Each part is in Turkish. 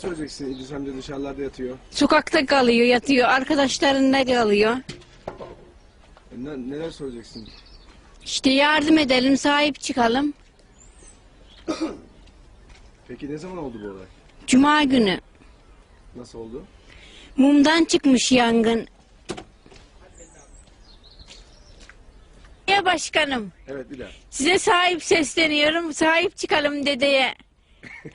söyleyeceksin? İdris amca dışarılarda yatıyor. Sokakta kalıyor, yatıyor. Arkadaşlarında kalıyor. E, Ne, neler söyleyeceksin? İşte yardım edelim, sahip çıkalım. Peki ne zaman oldu bu olay? Cuma günü Nasıl oldu? mumdan çıkmış yangın. Ya başkanım, Evet bir daha. size sahip sesleniyorum. Sahip çıkalım dedeye.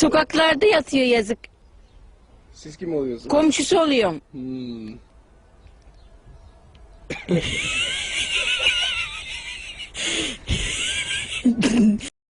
Sokaklarda yatıyor yazık. Siz kim oluyorsunuz? Komşusu oluyorum. Hmm.